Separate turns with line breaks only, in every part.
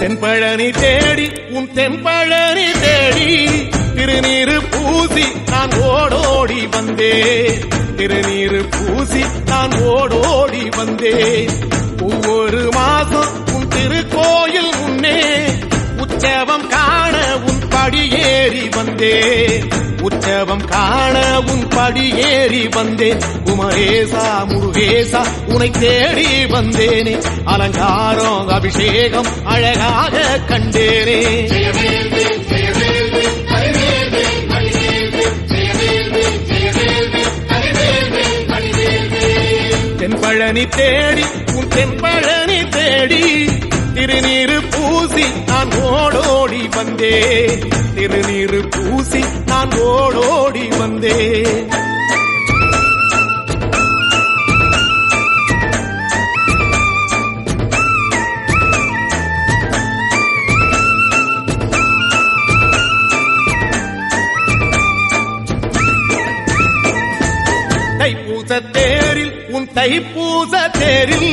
தென்பழனி தேடி உன் தென்பழனி தேடி திருநீரு பூசி நான் ஓடோடி வந்தேன் திருநீரு பூசி நான் ஓடோடி வந்தேன் ஒவ்வொரு மாசம் உன் திருக்கோயில் முன்னே உற்சவம் காண உன் படியேறி வந்தேன் உற்சவம் காண உன் படியேறி வந்தேன். குமரேசா முருகேசா உனை தேடி வந்தேனே. அலங்காரம் அபிஷேகம் அழகாக கண்டேனே. தென்பழனி தேடி உன் தென்பழனி தேடி திருநீரு பூசி நான் ஓடோடி வந்தேன் திருநீரு பூசி நான் ஓடோடி வந்தேன் தைப்பூச தேரில் உன் தைப்பூச தேரில்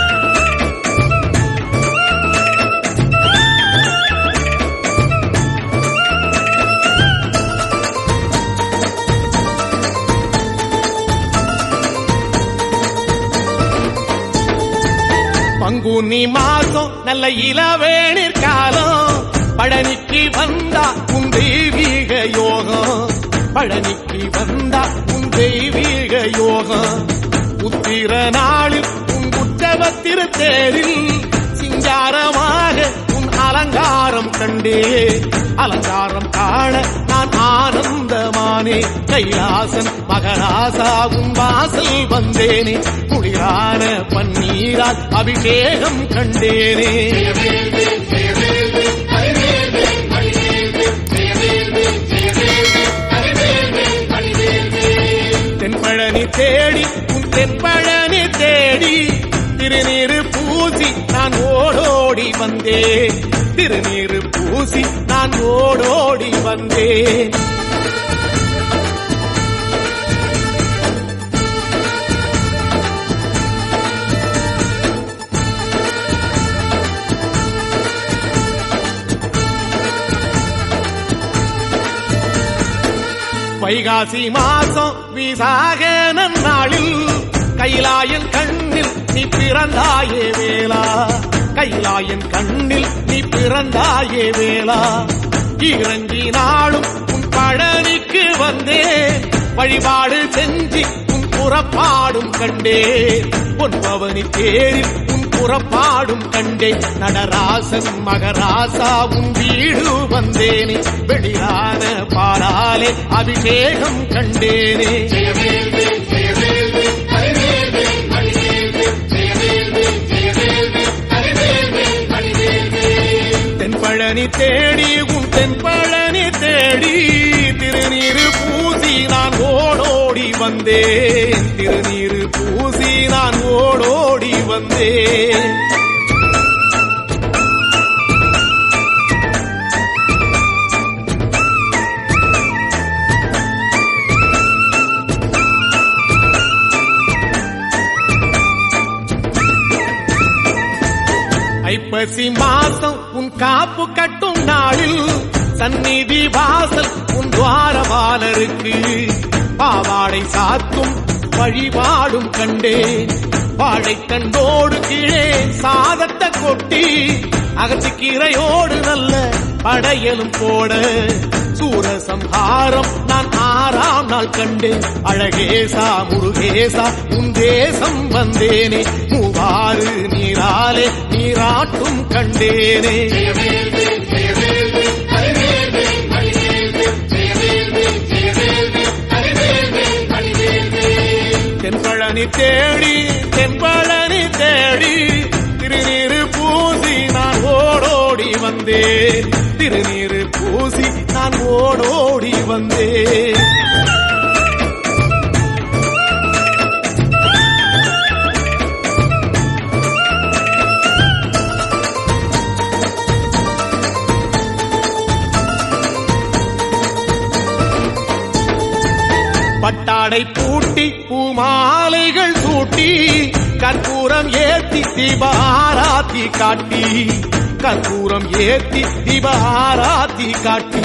பங்குனி மாசம் நல்ல இளவேணிற் காலம். பழனிக்கு வந்தா உன் தெய்வீக யோகம். பழனிக்கு வந்தா உன் தெய்வீக யோகம். உத்திர நாளில் உன் உற்சவ திருத்தேரில் சிங்காரமாக அலங்காரம் கண்டே. அலங்காரம் காண நான் ஆனந்தமானே. கைலாசன் மகராசாவும் வாசல் வந்தேனே. குளிரான பன்னீரால் அபிஷேகம் கண்டேனே. தென்பழனி தேடி உன் தென்பழனி தேடி. திருநீரு பூசி நான் ஓடோடி வந்தேன் திருநீரு பூசி நான் ஓடோடி வந்தேன் வைகாசி மாசம் விசாக நன்னாளில் கைலாயன் கண்ணில் நீ பிறந்தாயே வேளா. கைலாயன் கண்ணில் நீ பிறந்தாயே வேளா. இறங்கி நாளும் உன் பழனிக்கு வந்தேன் வழிபாடு செஞ்சு உன் புறப்பாடும் கண்டேன் உன் பவனி தேரில் உன் புறப்பாடும் கண்டேன் நடராசன் மகராசா உன் வீடு வந்தேனே. வெளியான பாலாலே அபிஷேகம் கண்டேனே. தேடி தேடி உன் தென்பழனி தேடி திருநீரு பூசி நான் ஓடோடி வந்தேன். திருநீரு பூசி நான் ஓடோடி வந்தேன். ஐப்பசி மாசம் உன் காப்பு கட்டும் நாளில் சந்நிதி வாசல் உன் துவாரபாலருக்கு. பாவாடை சாத்தும் வழிபாடும் கண்டே. கண்டேன் வாழைக்கண்டோடு கீழே சாதத்தை கொட்டி அகத்திக்கீரையோடு நல்ல படையலும் போட. சூரசம்ஹாரம் நான் ஆறாம் நாள் கண்டேன். அழகேசா முருகேசா உன் தேசம் வந்தேனே. மூவாறு நீராலே நீராட்டும் கண்டேனே. தென்பழனி தேடி தென்பழனி தேடி திருநீரு பூசி நான் ஓடோடி வந்தேன். திருநீரு பூசி நான் ஓடோடி வந்தேன். பட்டாடை பூட்டி பூமாலைகள் சூட்டி கற்பூரம் ஏத்தி தீபாராத்தி காட்டி. கற்பூரம் ஏத்தி தீபாராத்தி காட்டி.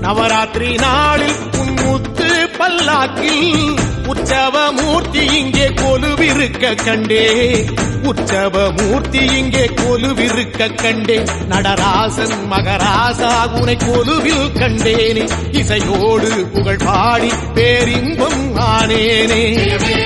நவராத்திரி நாளில் உன் முத்து பல்லாக்கில் உற்சவ மூர்த்தி இங்கே கொலுவிருக்க கண்டே. உற்சவ மூர்த்தி இங்கே கொலுவிருக்க கண்டே. நடராசன் மகராசா உனை கொலுவில் கண்டேனே. இசையோடு புகழ் பாடி பேரின்பம் ஆனேனே.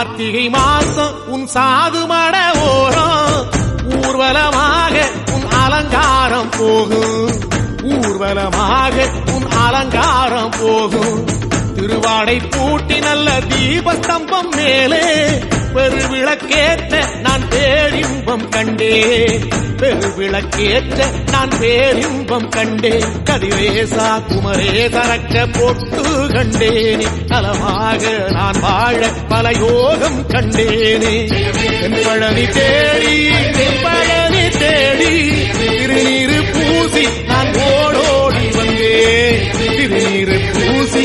கார்த்திகை மாசம் உன் சாது மட ஓரம். ஊர்வலமாக உன் அலங்காரம் போகும். ஊர்வலமாக உன் அலங்காரம் போகும். திருவாடை பூட்டி நல்ல தீபஸ்தம்பம் மேலே பெருவிளக்கேற்ற நான் பேரின்பம் கண்டேன் பெருவிளக்கேற்ற நான் பேரின்பம் கண்டேன் கதிரேசா குமரே தரக்க போட்டு கண்டேனே. நலமாக நான் வாழ பல யோகம் கண்டேனே. பழனி தேடி பழனி தேடி திருநீர் பூசி நான் ஓடோடி வந்தேன். திருநீர் பூசி